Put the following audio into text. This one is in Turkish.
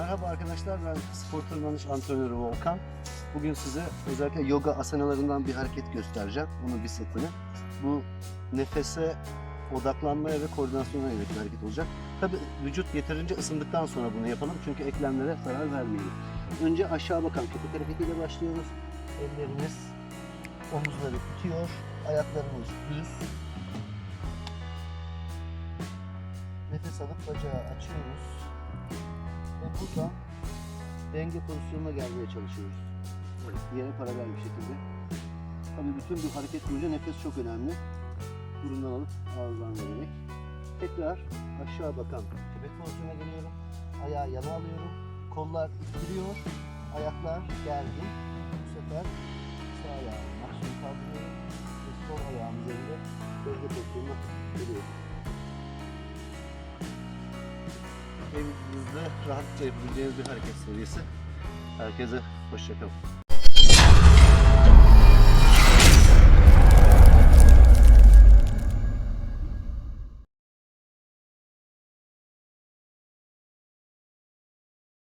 arkadaşlar. Ben spor tırmanış antrenörü Volkan. Bugün size özellikle yoga asanalarından bir hareket göstereceğim. Bunun bir setini. Bu nefese odaklanmaya ve koordinasyona yönelik bir hareket olacak. Tabi vücut yeterince ısındıktan sonra bunu yapalım çünkü eklemlere zarar vermeyelim. Önce aşağı bakan köpek hareketiyle başlıyoruz. Ellerimiz omuzları tutuyor, ayaklarımız düz. Nefes alıp bacağı açıyoruz. Ve buradan denge pozisyonuna gelmeye çalışıyoruz. Yere paralel bir şekilde. Tabii bütün bu hareket boyunca nefes çok önemli. Burundan alıp ağızdan vererek. Tekrar aşağı bakan köpek pozisyonuna geliyorum. Ayağı yana alıyorum. Kollar ittiriyor. Ayaklar gergin. Bu sefer sağ ayağımı maksimum kaldırıyorum. Ve sol ayağım üzerinde denge pozisyonuna geliyorum. Evinizde rahatça yapabileceğiniz bir hareket serisi. Herkese hoşçakalın.